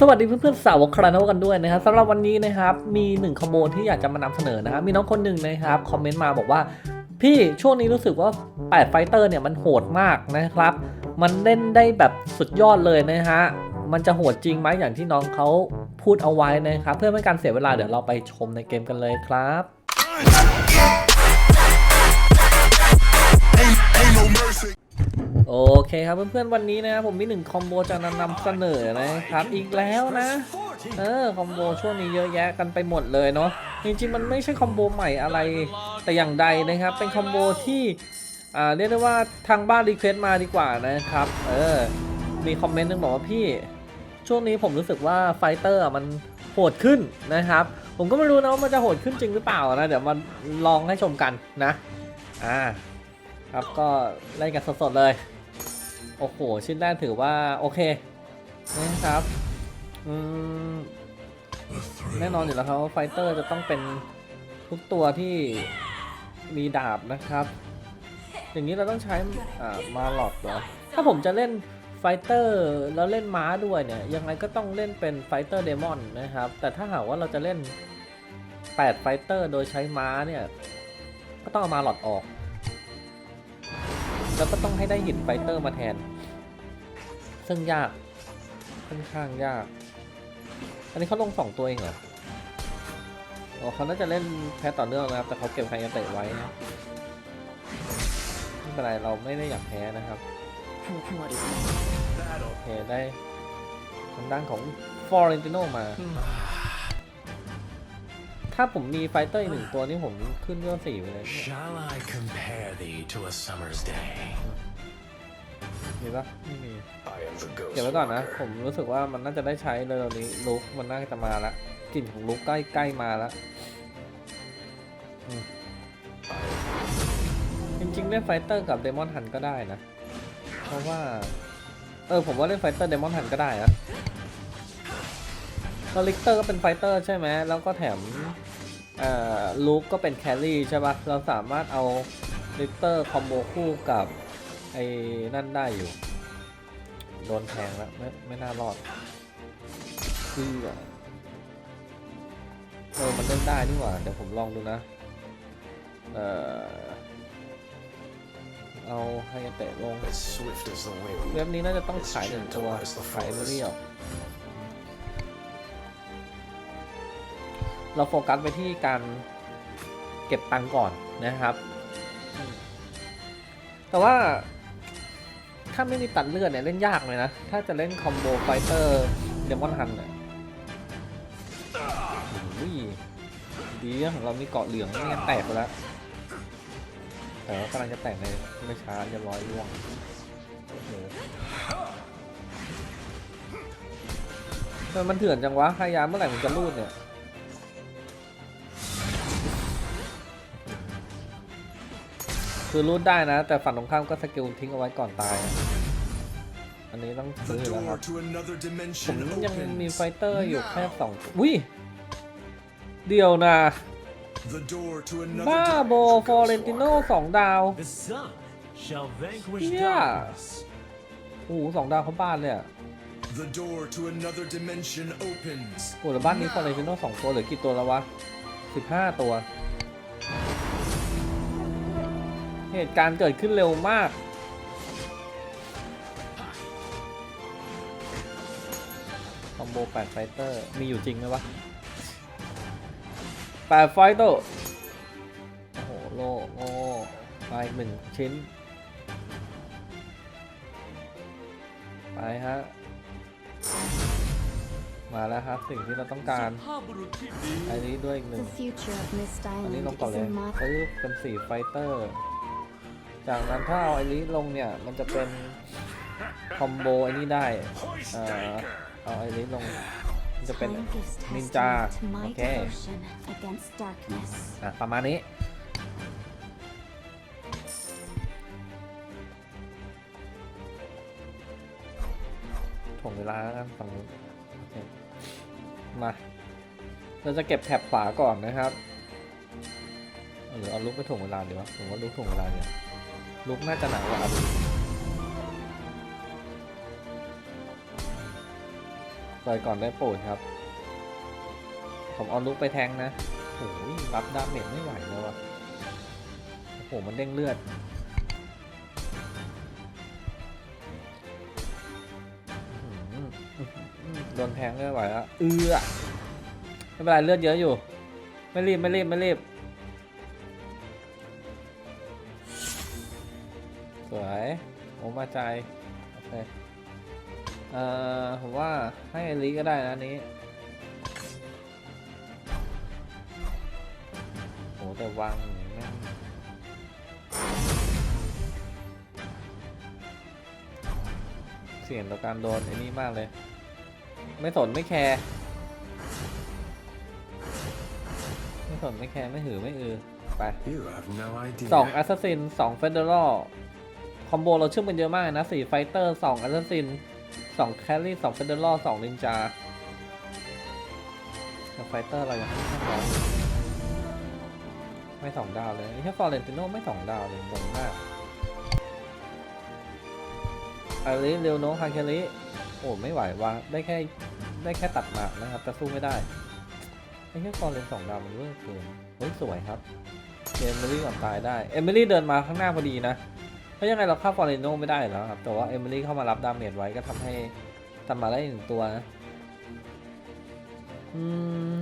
สวัสดีเพื่อนๆสาวกคาราโนกันด้วยนะครับสำหรับวันนี้นะครับมีหนึ่งคอมโบที่อยากจะมานำเสนอนะครับมีน้องคนหนึ่งนะครับคอมเมนต์มาบอกว่า พี่ช่วงนี้รู้สึกว่า8ไฟเตอร์เนี่ยมันโหดมากนะครับ มันเล่นได้แบบสุดยอดเลยนะฮะมันจะโหดจริงไหมอย่างที่น้องเขาพูดเอาไว้นะครับ เพื่อไม่การเสียเวลาเดี๋ยวเราไปชมในเกมกันเลยครับ โอเคครับเพื่อนๆวันนี้นะครับผมมีหนึ่งคอมโบจะนำเสนอนะครับอีกแล้วนะเออคอมโบช่วงนี้เยอะแยะกันไปหมดเลยเนาะจริงๆมันไม่ใช่คอมโบใหม่อะไรแต่อย่างใดนะครับ เป็นคอมโบที่อ่าเรียกได้ว่าทางบ้านรีเควสต์มาดีกว่านะครับเออมีคอมเมนต์นึงบอกว่าพี่ ช่วงนี้ผมรู้สึกว่าไฟเตอร์มันโหดขึ้นนะครับ ผมก็ไม่รู้นะว่ามันจะโหดขึ้นจริงหรือเปล่านะ เดี๋ยวมาลองให้ชมกันนะอ่า ครับก็เล่นกันสดๆเลย โอ้โหชิ้นแรกถือว่าโอเคนะครับอืมแน่นอนอยู่แล้วครับว่าไฟเตอร์จะต้องเป็นทุกตัวที่มีดาบนะครับ อย่างนี้เราต้องใช้อ่ามาหลอดเหรอถ้าผมจะเล่นไฟเตอร์แล้วเล่นม้าด้วยเนี่ยยังไงก็ต้องเล่นเป็นไฟเตอร์เดมอนนะครับ แต่ถ้าหากว่าเราจะเล่น8ไฟเตอร์โดยใช้ม้าเนี่ย ก็ต้องเอามาหลอดออก แล้วก็ต้องให้ได้หินไฟเตอร์มาแทน ซึ่งยากค่อนข้างยาก อันนี้เขาลงสองตัวเองเหรออ๋อเขาน่าจะเล่นแพ้ต่อเนื่องนะครับ แต่เขาเก็บไฮยาเตะไว้นะไม่เป็นไรเราไม่ได้อยากแพ้นะครับโอเคได้ทางด้านของฟอร์เรนติโนมา ถ้าผมมีไฟเตอร์อีกหนึ่งตัวนี่ผมขึ้นเรื่องสี่ไปเลยเนี่ย Shall I compare thee to a summer's day? มีปะไม่มี I am the ghost. เก็บไว้ก่อนนะผ walker. มรู้สึกว่ามันน่าจะได้ใช้เร็วๆนี้ลุกมันน่าจะมาแล้วกลิ่นของลุกใกล้ใกล้มาแล้วอืมจริงๆเล่นไฟเตอร์กับเดมอนฮันก็ได้นะ เพราะว่า เออผมว่าเล่นไฟเตอร์เดมอนฮันก็ได้นะก็ลิกเตอร์ก็เป็นไฟเตอร์ใช่ไหม แล้วก็แถมเอ่อ ลุกก็เป็นแครี่ใช่ปะเราสามารถเอาลิกเตอร์คอมโบคู่กับไอ้นั่นได้อยู่ โดนแทงแล้ว ไม่ไม่น่ารอดคือเออมันเล่นได้นี่หว่า เดี๋ยวผมลองดูนะ เออเอาไฮยาเตะลง As swift as the wind. เว็บนี้น่าจะต้องขายหนึ่งตัวขายไม่เรียว เราโฟกัสไปที่การเก็บตังค์ก่อนนะครับอืมแต่ว่าถ้าไม่มีตัดเลือดเนี่ยเล่นยากเลยนะ ถ้าจะเล่นคอมโบไฟเตอร์เดมอนฮันเนี่ยโอ้ยดีนะของเรามีเกาะเหลืองไม่งั้นแตกไปแล้ว แต่ว่ากำลังจะแตกในไม่ช้าเรียบร้อยร่วงโอ้โหทำไมมันเถื่อนจังวะพยายามเมื่อไหร่มันจะรูดเนี่ย คือรูดได้นะ แต่ฝั่งตรงข้ามก็สกิลทิ้งเอาไว้ก่อนตายอะอันนี้ต้องซื้อ The อยู่แล้วครั door บ to another ผม dimension ยังมีไฟ opens. เตอร์อยู่แค่สองอุ้ย เดียวนะ The door to บ้า another โบฟอเรนติโนสองดาว The sun shall vanquish Yeah. darkness. โอ้โหสองดาวเขาบ้านเลยอะ The door to another dimension opens. โอ้แต่บ้านนี้ฟอเรนติโนสองตัวเหลือกี่ตัวแล้ววะสิบห้าตัว เหตุการณ์เกิดขึ้นเร็วมาก คอมโบ8ไฟเตอร์ มีอยู่จริงไหมวะ8ไฟเตอร์ โอ้โห โลโง่มาอีกหนึ่งชิ้น ไปฮะ มาแล้วครับ สิ่งที่เราต้องการภาพบุรุษที่ดีอันนี้ด้วยอีกหนึ่ง The future of Mist อันนี้ Island ลงก่อน is เลย in my ปึ๊บเป็นสี่ไฟเตอร์ จากนั้นถ้าเอาไอริลงเนี่ยมันจะเป็นคอมโบไอันนี้ได้เอ่อเอาไอริลงมันจะเป็นนินจาโอเคอะประมาณนี้ถ่วงเวลาแล้วกันฝั่งนู้นมา เราจะเก็บแถบขวาก่อนนะครับหรือเอาลุกไปถ่วงเวลาดีวะผมว่าลุกถ่วงเวลาเนี่ย ลุกน่าจะหนากว่าอันนี้ปิดก่อนได้โปรดครับ ผมเอาลุกไปแทงนะโอ้ยรับดาเมจไม่ไหวแล้วอะโอ้โห มันเด้งเลือด โดนแทงไม่ไหวแล้วเอือไม่เป็นไรเลือดเยอะอยู่ ไม่รีบ ไม่รีบ ไม่รีบ วยโอ้มาใจ โอเค เอ่อ ผมว่าให้อลิก็ได้นะอันนี้โอ้แต่วางอย่างนี้แม่งเสี่ยงต่อการโดนไอ้นี่มากเลย ไม่สนไม่แคร์ ไม่สนไม่แคร์ ไม่หือ ไม่อือ ไป You have no idea. สองแอสซัสซินสองเฟเดอรัล คอมโบเราเชื่อมกันเยอะมากนะสี่ไฟเตอร์สองแอสซัสซินสองแคลรี่สองเฟเดอรัลสองนินจาแต่ไฟเตอร์เรายังไม่ค่อยร้อยไม่สองดาวเลยไอ้แค่ฟอร์เรนติโนไม่สองดาวเลยงงมากอาริเรวโนฮาเคลิโอ้ไม่ไหวว่ะได้แค่ได้แค่ตัดหมากนะครับแต่สู้ไม่ได้ไอ้แค่ฟอร์เรนสองดาวมันเวอร์เกินเฮ้ยสวยครับเอมิลี่ก่อนตายได้เอมิลี่เดินมาข้างหน้าพอดีนะ เพราะยังไงเราฆ่าฟอร์เรโนไม่ได้แล้วครับแต่ว่าเอมิลี่เข้ามารับดาเมจไว้ก็ทำให้ทำมาได้หนึ่งตัวนะอืม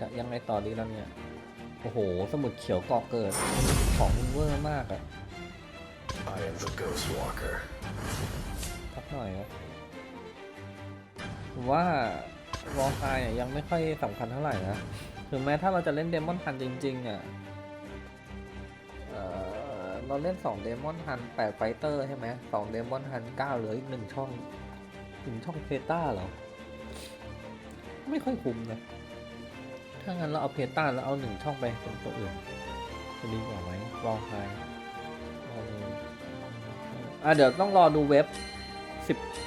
จะยังไงต่อดีแล้วเนี่ย โอ้โห สมุดเขียวก่อเกิดของเวอร์มากอะ I am the Ghost Walker. สักหน่อยครับผมว่าวอลคายอะยังไม่ค่อยสำคัญเท่าไหร่นะ ถึงแม้ถ้าเราจะเล่นเดมอนฮันจริง ๆอะเอ่อ เราเล่น2เดมอนฮัน8ไฟเตอร์ใช่ไหม2เดมอนฮัน9เหลืออีกหนึ่งช่องถึงช่องเพต้าเหรอ ไม่ค่อยคุ้มนะ ถ้างั้นเราเอาเพต้าแล้วเอาหนึ่งช่องไปเป็นตัวอื่นจะดีกว่าไหมวอลคายอะเดี๋ยวต้องรอดูเว็บ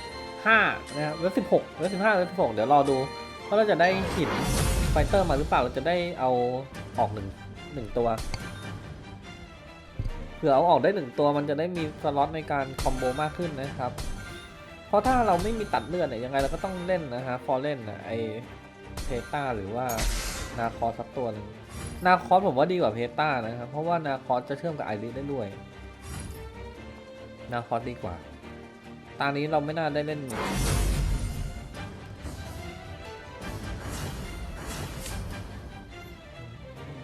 15นะครับเว็บ16เว็บ15เว็บ16เดี๋ยวรอดูว่าเราจะได้หินไฟเตอร์มาหรือเปล่าเราจะได้เอาออกหนึ่งหนึ่งตัว เผื่อเอาออกได้หนึ่งตัวมันจะได้มีสล็อตในการคอมโบมากขึ้นนะครับ เพราะถ้าเราไม่มีตัดเลือดเนี่ยยังไงเราก็ต้องเล่นนะฮะฟอเล่นนะไอเพต้าหรือว่านาคอสักตัวหนึ่งนาคอสผมว่าดีกว่าเพต้านะครับ เพราะว่านาคอสจะเชื่อมกับไอริสได้ด้วย นาคอสดีกว่าตอนนี้เราไม่น่าได้เล่น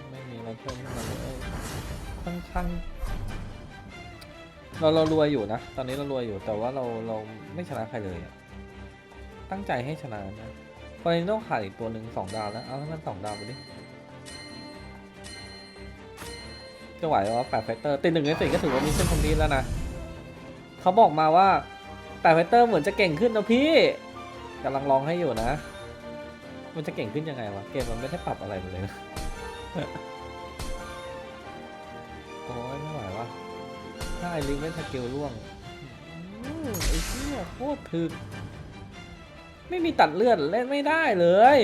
ไม่มีอะไรเพิ่มขึ้นมาเลยค่อนข้าง เราเรารวยอยู่นะ ตอนนี้เรารวยอยู่แต่ว่าเราเราไม่ชนะใครเลยอะตั้งใจให้ชนะนะฟอร์นิโนขาดอีกตัวหนึ่งสองดาวแล้ว เอาให้มันสองดาวไปดิจะไหวว่าแปดไฟเตอร์ติดหนึ่งในสี่ก็ถือว่ามีเส้นคอมพลีแล้วนะเขาบอกมาว่าแปดไฟเตอร์เหมือนจะเก่งขึ้นนะพี่กำลังลองให้อยู่นะ มันจะเก่งขึ้นยังไงวะ เกมมันไม่ได้ปรับอะไรเลยนะ ลิงเล่นสกิลร่วงอืมไอ้เหี้ยโคตรถึก ไม่มีตัดเลือดเล่นไม่ได้เลย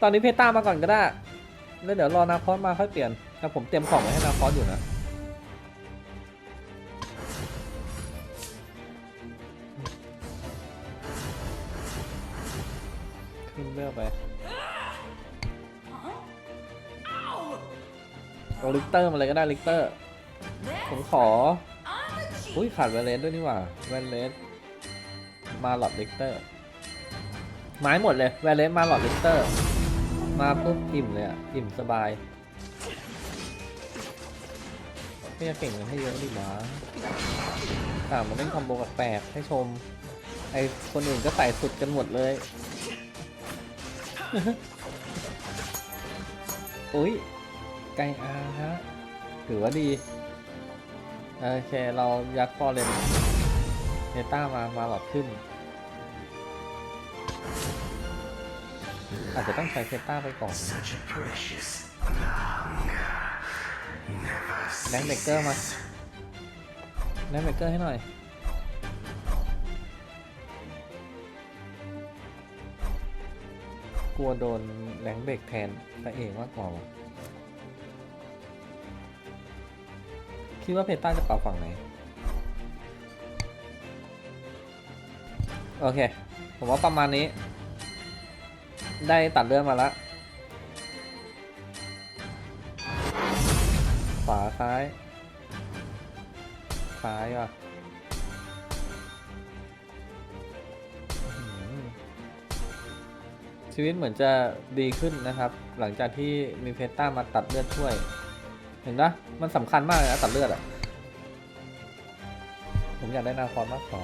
ตอนนี้เพต้ามาก่อนก็ได้ แล้วเดี๋ยวรอนาคอสมาค่อยเปลี่ยน แต่ผมเตรียมของไว้ให้นาคอสอยู่นะขึ้นเบลไปเอาลิกเตอร์มาเลยก็ได้ลิกเตอร์ ผมขอ อุ้ยขาดแวนเลสด้วยนี่หว่าแวนเลสมาหลอดลิกเตอร์ไม้หมดเลยแวนเลสมาหลอดลิกเตอร์ มาปุ๊บอิ่มเลยอะอิ่มสบายไม่อยากเก่งกันให้เยอะดิหมาต่างมาเล่นคอมโบกแปลกให้ชม ไอคนอื่นก็ใส่สุดกันหมดเลยอุ้ยไกอาฮะถือว่าดี โอเค เรายัดฟอร์เรนเนต้ามา มาหลอดขึ้น อาจจะต้องใช้เซต้าไปก่อน Such a precious แดงเบเกอร์มาแดงเบเกอร์ให้หน่อยกลัวโดนแรงเบรกแทนตัวเองมากกว่า คิดว่าเพต้าจะเป่าฝั่งไหน โอเค ผมว่าประมาณนี้ ได้ตัดเรื่องมาแล้วขวาซ้าย ซ้ายว่ะชีวิตเหมือนจะดีขึ้นนะครับ หลังจากที่มีเพชรต้ามาตัดเลือดช่วย เห็นปะมันสำคัญมากเลยนะตัดเลือดอะผมอยากได้นาคอนมากกว่า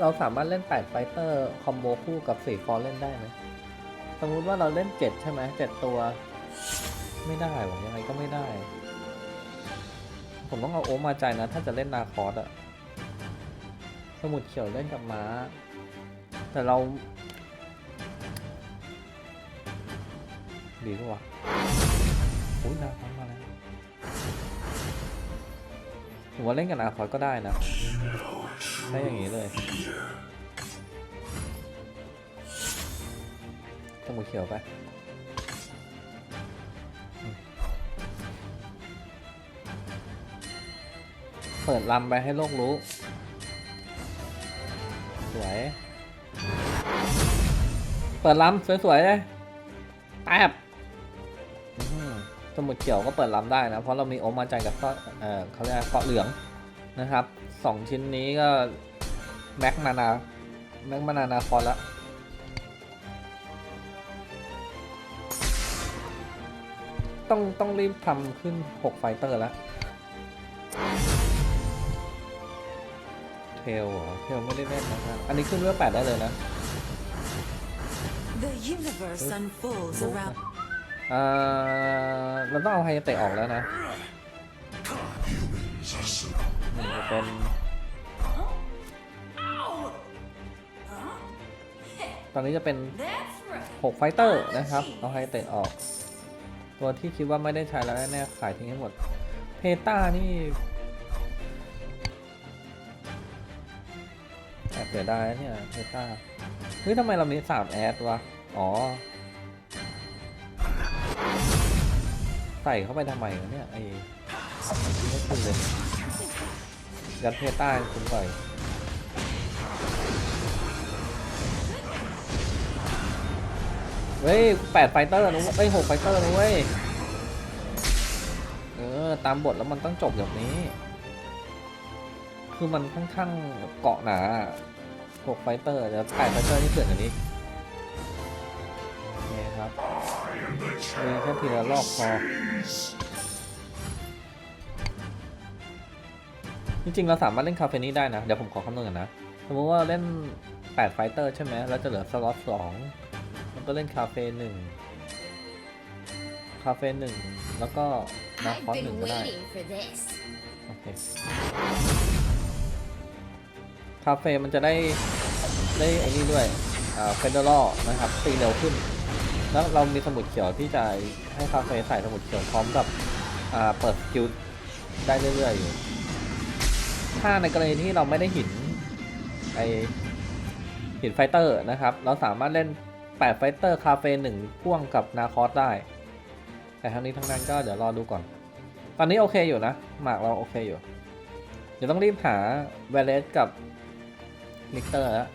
เราสามารถเล่น 8 ไฟเตอร์คอมโบคู่กับ4ฟอร์เล่นได้ไหมสมมุติว่าเราเล่น 7 ใช่ไหม7ตัว ไม่ได้หรอยังไงก็ไม่ได้ ผมต้องเอาโอมาใจนะ ถ้าจะเล่นนาคอสอะสมุดเขียวเล่นกับม้า แต่เรา ดีปะวะ โอ้ยนาคอสมาแล้วผมว่าเล่นกับนาคอสก็ได้นะใช้อย่างนี้เลยสมุดเขียวไปเปิดลำไปให้โลกรู้ สวย เปิดลำสวยๆเลยแป๊บ สมุดเขียวก็เปิดลำได้นะ เพราะเรามีโอมาใจกับเกาะเออเขาเรียกเกาะเหลืองนะครับสองชิ้นนี้ก็แม็กมานาแม็กมานานาคอนละต้องต้องรีบทำขึ้น 6 ไฟเตอร์แล้วเทลเหรอเทลไม่ได้เล่นนะครับอันนี้ขึ้นเรื่องแปดได้เลยนะ The universe unfolds รู้ นะ around อ่าเราต้องเอาไฮเตะออกแล้วนะมันจะเป็นตอนนี้จะเป็น 6 ไฟเตอร์นะครับ เอาไฮเตะออก ตัวที่คิดว่าไม่ได้ใช้แล้วแน่ๆขายทิ้งให้หมด เพต้านี่แอบเสียดายเนี่ยเพต้าเฮ้ยทำไมเรามีสามแอดวะ อ๋อ ใส่เข้าไปทำไมวะเนี่ยไอ้ไม่คุณเลยยัดเพต้าคุณต่อยเฮ้ยแปดไฟเตอร์นะเว้ยหกไฟเตอร์นะเว้ยเออตามบทแล้วมันต้องจบแบบนี้ คือมันค่อนข้างเกาะหนาหกไฟเตอร์แต่แปดไฟเตอร์นี่เกิดอย่างนี้ มีแค่ทีละรอบพอ จริงๆ เราสามารถเล่นคาเฟนี้ได้นะ เดี๋ยวผมขอคำนวณกันนะ สมมติว่าเล่น 8 ไฟเตอร์ใช่ไหมแล้วจะเหลือสล็อต2มันก็เล่นคาเฟ่หนึ่งคาเฟ่หนึ่งแล้วก็นาคอสหนึ่งก็ได้ for this. โอเค คาเฟ่มันจะได้ได้ไอ้นี่ด้วยอ่าเฟเดอรัลนะครับตีเร็วขึ้น แล้วเรามีสมุดเขียวที่จะให้คาเฟ่ใส่สมุดเขียวพร้อมกับอ่าเปิดสกิลได้เรื่อยๆอยู่ ถ้าในกรณีที่เราไม่ได้หินไอหินไฟเตอร์นะครับ เราสามารถเล่น8ไฟเตอร์คาเฟ่หนึ่งพ่วงกับนาคอสได้ แต่ทั้งนี้ทั้งนั้นก็เดี๋ยวรอดูก่อน ตอนนี้โอเคอยู่นะ หมากเราโอเคอยู่ เดี๋ยวต้องรีบหาเวเลสกับมิกเตอร์แล้ว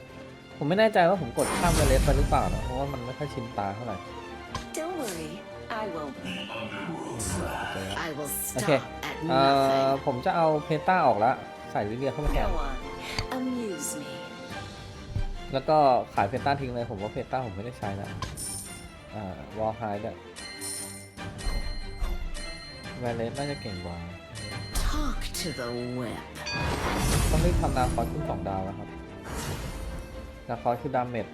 ผมไม่แน่ใจว่าผมกดข้ามเวเลสไปหรือเปล่านะเพราะว่ามันไม่ค่อยชินตาเท่าไหร่ Don't worry, I will. โอเคครับ I will Okay. stop at เอ่อ nothing. ผมจะเอาเพต้าออกแล้วใส่ลิเลียเข้ามาแทน Go on, amuse me. แล้วก็ขายเพต้าทิ้งเลยผมว่าเพต้าผมไม่ได้ใช้แล้วอ่าวอลไฮด้วยแวเลสน่าจะเก่งกว่า Talk to the whip. ต้องรีบทำนาคอสขึ้นสองดาวแล้วครับ นาคอสคือดาเมจ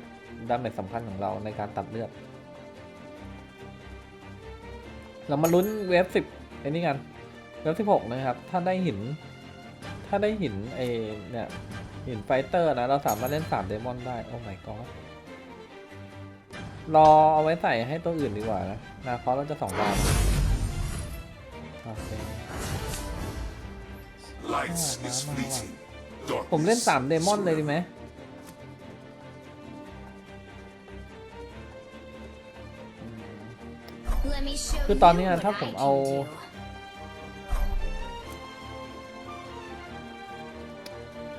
ดาเมจสำคัญของเราในการตัดเลือด เรามาลุ้นเวฟสิบไอ้นี่กัน เวฟสิบหกนะครับ ถ้าได้หิน ถ้าได้หินไอเนี่ยหินไฟเตอร์นะ เราสามารถเล่นสามเดมอนได้ โอ้ my god รอเอาไว้ใส่ให้ตัวอื่นดีกว่านะ นาคอสเราจะสองดาวนะโอเค Lights is fleeting. Dark ผมเล่นสามเดมอนเลยดีไหม คือตอนนี้ถ้าผมเอา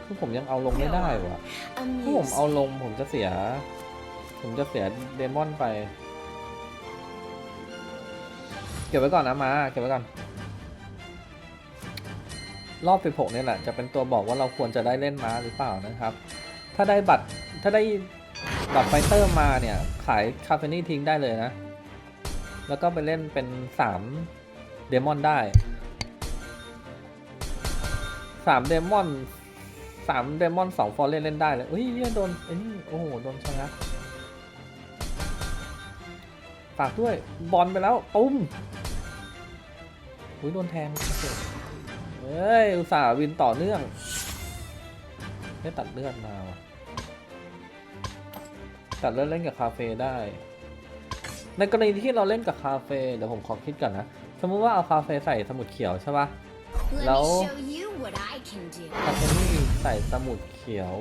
คือผมยังเอาลงไม่ได้วะถ้าผมเอาลงผมจะเสีย ผมจะเสียเดมอนไป เก็บไว้ก่อนนะมา เก็บไว้ก่อน รอบ16เนี่ยแหละ จะเป็นตัวบอกว่าเราควรจะได้เล่นม้าหรือเปล่านะครับ ถ้าได้บัตร ถ้าได้บัตรไฟเตอร์มาเนี่ย ขายคาเฟนี่ทิ้งได้เลยนะ แล้วก็ไปเล่นเป็น3เดมอนได้สามเดมอนสามเดมอนสองฟอร์เรนเล่นได้เลยอุ้ยเหี้ยโดนไอ้นี่โอ้โหโดนชะงักฝากด้วยบอลไปแล้วตุ้มอุ้ยโดนแทงเฮ้ยอุตส่าห์วินต่อเนื่องไม่ตัดเลือดมาว่ะตัดเลือดเล่นกับคาเฟ่ได้ ในกรณีที่เราเล่นกับคาเฟ่เดี๋ยวผมขอคิดก่อนนะ สมมติว่าเอาคาเฟ่ใส่สมุดเขียวใช่ปะ Let Hello? me show you what I can do. คาเฟนี่ใส่สมุดเขียว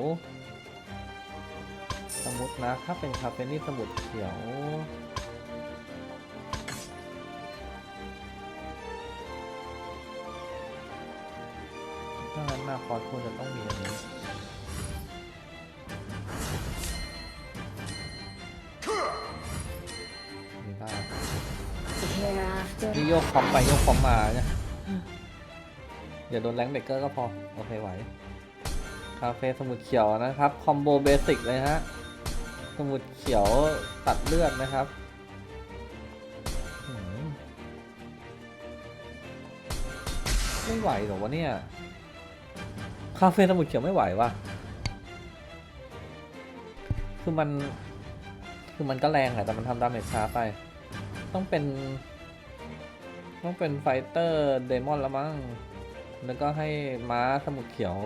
สมุดนะถ้าเป็นคาเฟนี่สมุดเขียวถ้างั้นนาคอสควรจะต้องมีอันนี้ นี่โยกคอมไปโยกคอมมาเนี่ยอย่าโดนแรงเบรกเกอร์ก็พอ โอเคไหว คาเฟ่สมุดเขียวนะครับ คอมโบเบสิกเลยฮะ สมุดเขียวตัดเลือดนะครับมไม่ไหวเหรอวะเนี่ย คาเฟ่สมุดเขียวไม่ไหววะคือมัน คือมันก็แรงอะแต่มันทำดาเมจช้าไป ต้องเป็น ต้องเป็นไฟเตอร์เดมอนล้วมั้ง แล้วก็ให้ม้าสมุดเขียว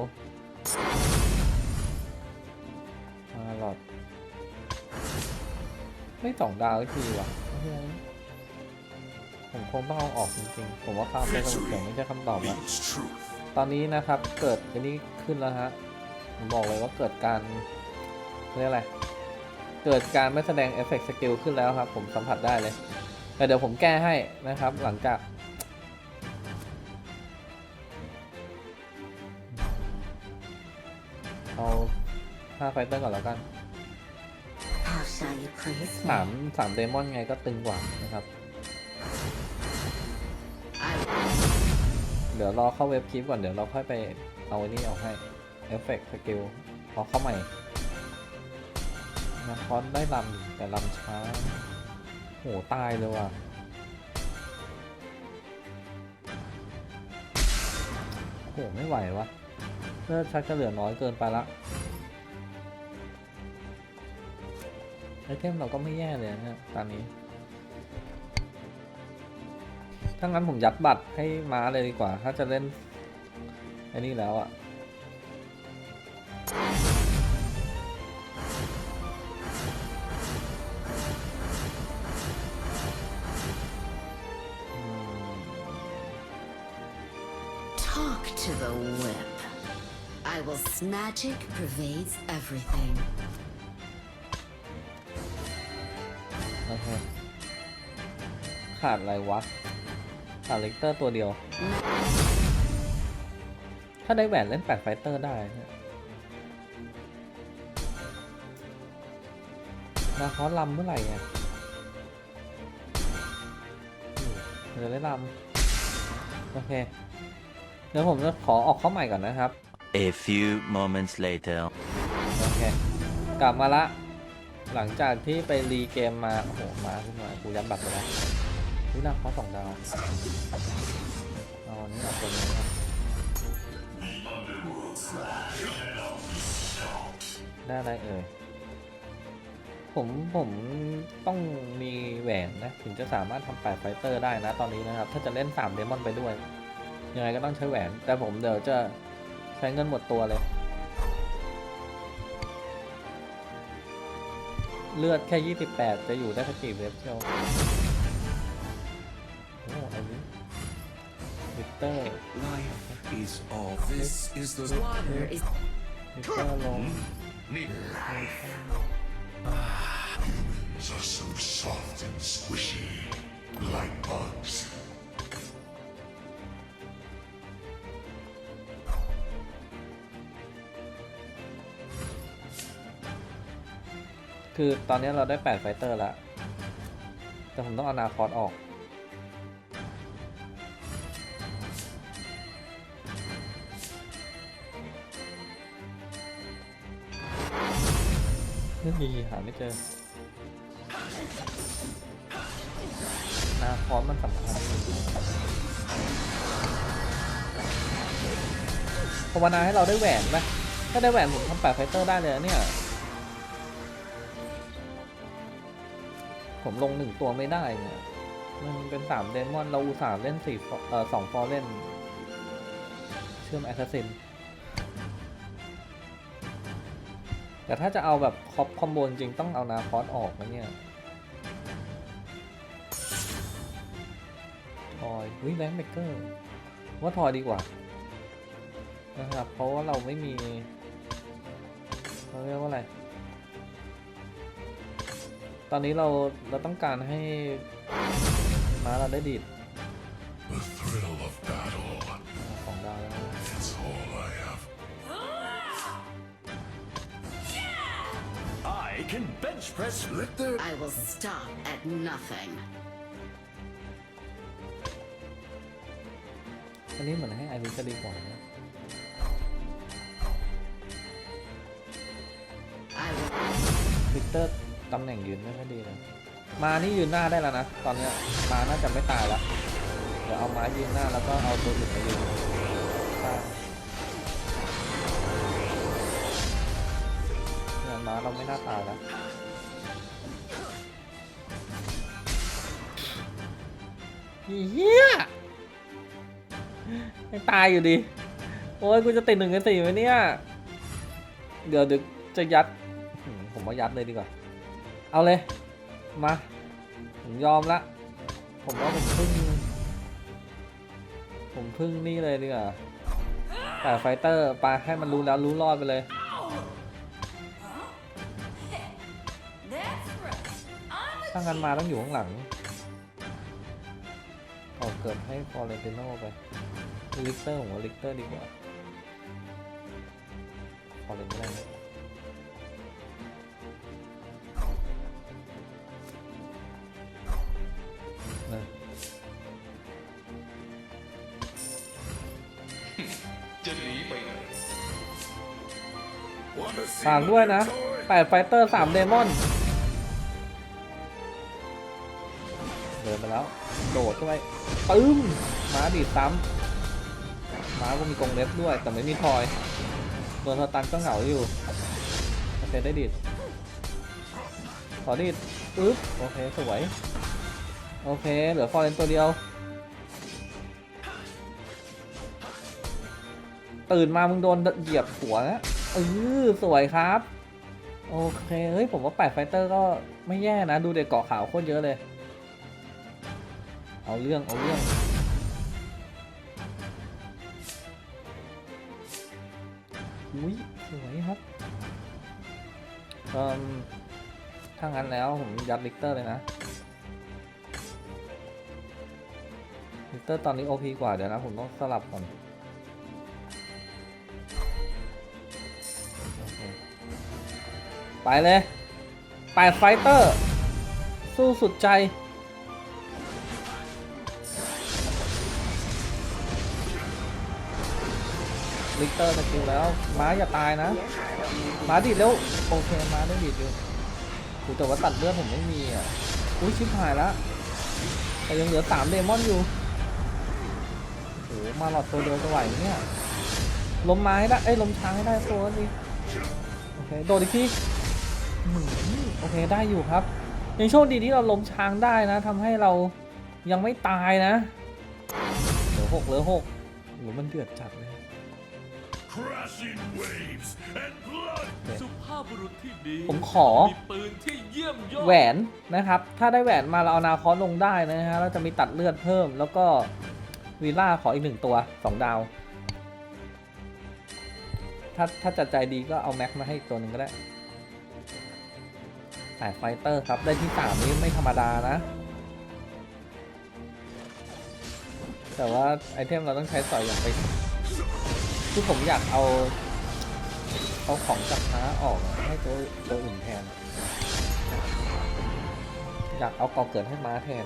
มาหลอด ไม่สองดาวสักทีว่ะ ผมคงต้องเอาออกจริงๆ ผมว่าข้ามไปสมุดเขียวไม่ใช่คำตอบแล้ว ตอนนี้นะครับเกิดอันนี้ขึ้นแล้วฮะ ผมบอกเลยว่าเกิดการเรียกอะไร เกิดการไม่แสดงเอฟเฟกต์สกิลขึ้นแล้วครับ ผมสัมผัสได้เลยแต่เดี๋ยวผมแก้ให้นะครับหลังจาก ไฟเตอร์ก่อนแล้วกัน How shall you praise สาม me? สามเดมอนไงก็ตึงกว่านะครับ I เดี๋ยวรอเข้าเว็บคลิปก่อน เดี๋ยวเราค่อยไปเอาไอ้นี่ออกให้เอฟเฟกต์สกิลพอเข้าใหม่นะคอนได้ลำอยู่แต่ลำช้าโหตายเลยว่ะโหไม่ไหววะเลือดชักจะเหลือน้อยเกินไปละ เทมเราก็ไม่แย่เลยนะตอนนี้ ถ้างั้นผมยัดบัตรให้ม้าเลยดีกว่า ถ้าจะเล่นไอ้นี่แล้วอะ to the whip. I will magic pervades everything. ขาดอะไรวะขาดเลกเตอร์ตัวเดียว ถ้าได้แหวนเล่นแปดไฟเตอร์ได้เนี่ยนาคอสลำเมื่อไหร่อะอืมเดี๋ยวได้ลำโอเค เดี๋ยวผมจะขอออกเข้าใหม่ก่อนนะครับ A few moments later. โอเค กลับมาละ หลังจากที่ไปรีเกมมา โอ้โห มาขึ้นมากูยัดบัตรไปแล้ว นี่นะเขาสองดาวเอาอันนี้เอาตัวนี้ครับได้อะไรเอ่ยผมผมต้องมีแหวนนะถึงจะสามารถทำแปดไฟเตอร์ได้นะตอนนี้นะครับ ถ้าจะเล่นสามเดมอนไปด้วย ยังไงก็ต้องใช้แหวน แต่ผมเดี๋ยวจะใช้เงินหมดตัวเลย เลือดแค่ 28 จะอยู่ได้สักกี่เว็บเชียว เตอร์ Life is all. This is the water is มิเตอร์ลง Nick. Bugs are so soft and squishy, like bugs. คือตอนนี้เราได้ 8 ไฟเตอร์แล้ว แต่ผมต้องเอานาคอสออก ไม่มีหาไม่เจอนาคอสมันสำคัญภาวนาให้เราได้แหวนไหมถ้าได้แหวนผมทำแปดไฟเตอร์ได้เลยเนี่ย ผมลงหนึ่งตัวไม่ได้เนี่ย มันเป็นสามเดมอน เราอุตส่าห์เล่นสี่เอ่อสองฟอร์เล่น เชื่อมแอสซัสซิน แต่ถ้าจะเอาแบบคอปคอมโบจริงต้องเอานาคอสออกนะเนี่ยทอยเฮ้ยแบงค์เบเกอร์ ว่าทอยดีกว่านะครับ เพราะว่าเราไม่มีเขาเรียกว่าอะไร ตอนนี้เราเราต้องการให้ม้าเราได้ดีด press. Let there I will stop at nothing. อันนี้เหมือนให้ไอริสจะดีกว่านะ I will วิกเตอร์ตำแหน่งยืนไม่ค่อยดีเลย มานี่ยืนหน้าได้แล้วนะ ตอนเนี้ยมาน่าจะไม่ตายแล้วเดี๋ยวเอาม้ายืนหน้าแล้วก็เอาตัวอื่นมายืนข้างเนี่ยม้าเราไม่น่าตายแล้ว เฮียยังตายอยู่ดี โอ้ยกูจะติดหนึ่งในสี่ไหมเนี่ย เดี๋ยวเดี๋ยวจะยัดอืมผมว่ายัดเลยดีกว่า เอาเลย มา ผมยอมละ ผมว่าผมพึ่ง ผมพึ่งนี่เลยดีกว่าแต่ไฟเตอร์ปาให้มันรู้แล้วรู้รอดไปเลยถ้างั้นมาต้องอยู่ข้างหลัง เอาเกิดให้ฟอร์เรนติโนไปลิกเตอร์ผมว่าลิกเตอร์ดีกว่าฟอร์เรนไม่ได้นะนะ wanna see ฝากด้วยนะ my toy? แปดไฟเตอร์สามเดมอน แล้ว โดดเข้าไปปึ้มม้าดีดซ้ำม้าก็มีกรงเล็บด้วย แต่ไม่มีทอยโดนสตันก็เหงาอยู่โอเคได้ดีดขอดีดอึ๊บโอเคสวย โอเค เหลือฟอร์เรนตัวเดียว ตื่นมามึงโดนเหยียบหัวนะเออสวยครับ โอเค เฮ้ย ผมว่าแปดไฟเตอร์ก็ไม่แย่นะ ดูเด็กเกาะขาวโคตรเยอะเลย เอาเรื่อง เอาเรื่อง อุ้ยสวยครับเอ่มถ้างั้นแล้วผมยัดลิกเตอร์เลยนะ ลิกเตอร์ตอนนี้ OP กว่าเดี๋ยวนะ ผมต้องสลับก่อนไปเลยแปไฟเตอร์ สู้สุดใจ ลิกเตอร์สกิลแล้ว ม้าอย่าตายนะ ม้าดีดแล้ว โอเค ม้าได้ดีดอยู่โหแต่ว่าตัดเลือดผมไม่มีอะ อุ้ยชิบหายล้วแต่ยังเหลือสามเดมอนอยู่โอ้โหมาหลอดตัวเดียวจะไหวเนี่ยล้มไม้ได้ เอ้ยล้มช้างให้ได้ตัวนี้โอเค โดดอีกทีอื้อหือโอเค ได้อยู่ครับ ยังโชคดีที่เราล้มช้างได้นะทำให้เรายังไม่ตายนะ เหลือหกเหลือหกโอ้โหมันเดือดจัดเลย Crashing waves and blood. สุภาพบุรุษที่ดีผมขอ มีปืนที่เยี่ยมยอดแหวนนะครับ ถ้าได้แหวนมาเราเอานาคอสลงได้นะฮะเราจะมีตัดเลือดเพิ่ม แล้วก็วีล่าขออีกหนึ่งตัวสองดาว ถ้าถ้าจัดใจดีก็เอาแม็กมาให้อีกตัวหนึ่งก็ได้แต่ไฟเตอร์ครับ ได้ที่สามนี้ไม่ธรรมดานะ แต่ว่าไอเทมเราต้องใช้สอยอย่างไป คือผมอยากเอา เอาของจากม้าออกให้ตัวตัวอื่นแทน อยากเอาก่อเกิดให้ม้าแทน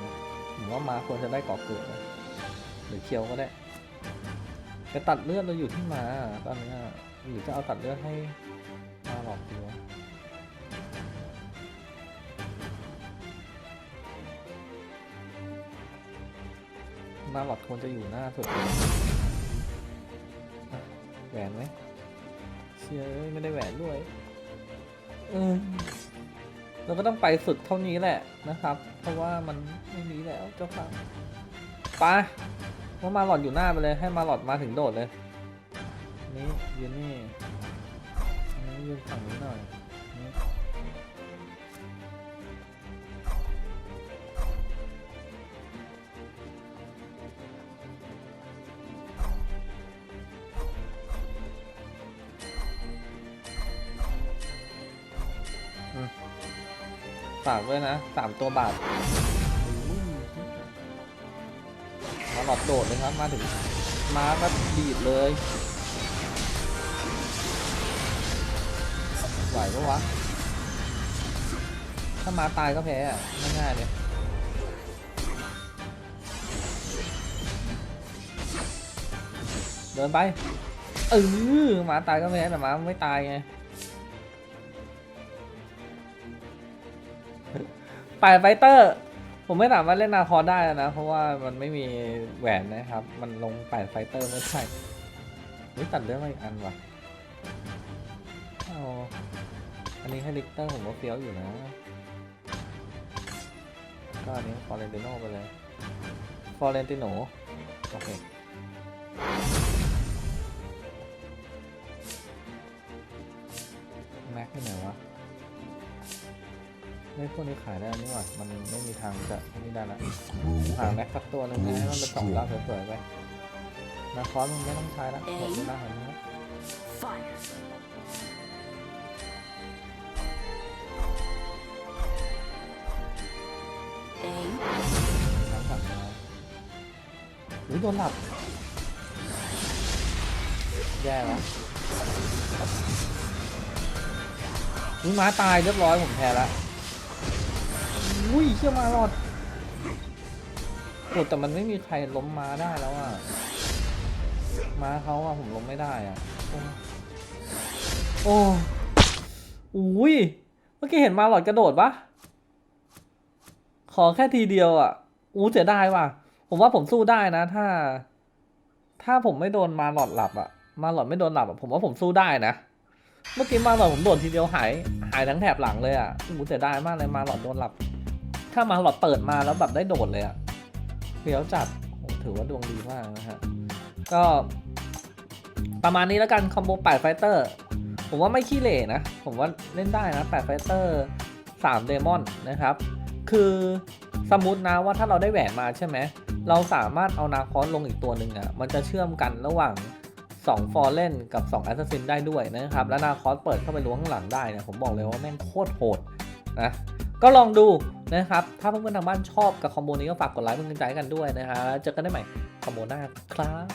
ผมว่าม้าควรจะได้ก่อเกิดนะหรือเคียวก็ได้จะตัดเลือดเราอยู่ที่ม้าตอนนี้หรือจะเอาตัดเลือดให้มาหลอกดีวะมาหลอดควรจะอยู่หน้าสุด หวนไหมเชียเอ้ยไม่ได้แหวนด้วยเออเราก็ต้องไปสุดเท่านี้แหละนะครับ เพราะว่ามันไม่มีแล้วเจ้าค่ะไปว่ามาหลอดอยู่หน้าไปเลย ให้มาหลอดมาถึงโดดเลย นี่ยืนนี่นี่ยืนฝั่งนี้หน่อยากด้วยนะสามตัวบาทมาหลอดโดดเลยครับ มาถึงม้าก็ดีดเลยไหวปะวะ ถ้ามาตายก็แพ้อะง่ายๆเลยเดินไปเออหมาตายก็แพ้แต่หมาไม่ตายไง ป่ายไฟเตอร์ ผมไม่สามารถเล่นนาคอได้นะ เพราะว่ามันไม่มีแหวนนะครับ มันลงป่ายไฟเตอร์ไม่ได้เฮ้ยตัดเรื่องมาอีกอันว่ะเอาอันนี้ให้ลิกเตอร์ผมว่าเฟี้ยวอยู่นะ ก็อันนี้ฟอร์เรนติโนไปเลย ฟอร์เรนติโนโอเคแม็กที่ไหนวะ ไม่พวกนี้ขายได้นี่หว่า มันไม่มีทางจะนี่ได้ละหาแม็กสักตัวหนึงนะให้มันเป็นสองดาวสวยๆไปนาคอสมึงไม่ต้องใช้ละหมดเวลาของมึงละ Fire. Aim. น้ำผักมาอุ้ยโดนหลับ แย่แล้วอุ้ยม้าตายเรียบร้อยผมแพ้ละ อุ้ยเชื่อมารอดโอ้แต่มันไม่มีใครล้มม้าได้แล้วอะ ม้าเขาอะผมล้มไม่ได้อะโอ้โอ้อุ้ย เมื่อกี้เห็นมาหลอดกระโดดปะขอแค่ทีเดียวอะ อู้เสียดายว่ะ ผมว่าผมสู้ได้นะ ถ้า ถ้าผมไม่โดนมาหลอดหลับอะ มาหลอดไม่โดนหลับอะผมว่าผมสู้ได้นะ เมื่อกี้มาหลอดผมโดนทีเดียวหาย หายทั้งแถบหลังเลยอะอู้เสียดายมากเลยมาหลอดโดนหลับ ถ้ามาหลอดเปิดมาแล้วแบบได้โดดเลยอะเฟี้ยวจัดถือว่าดวงดีมากนะฮะ ก็ ประมาณนี้แล้วกันคอมโบแปดไฟเตอร์ ผมว่าไม่ขี้เหร่นะ ผมว่าเล่นได้นะแปดไฟเตอร์สามเดมอนนะครับ คือสมมตินะว่าถ้าเราได้แหวนมาใช่ไหม เราสามารถเอานาคอสลงอีกตัวหนึ่งอะ มันจะเชื่อมกันระหว่าง2ฟอร์เรนกับ2แอสซัสซินได้ด้วยนะครับ แล้วนาคอสเปิดเข้าไปล้วงข้างหลังได้เนี่ยผมบอกเลยว่าแม่งโคตรโหดนะ ก็ลองดูนะครับ ถ้าเพื่อนๆทางบ้านชอบกับคอมโบนี้ก็ฝากกดไลค์เป็นกำลังใจกันด้วยนะฮะเจอกันได้ใหม่คอมโบหน้าครับ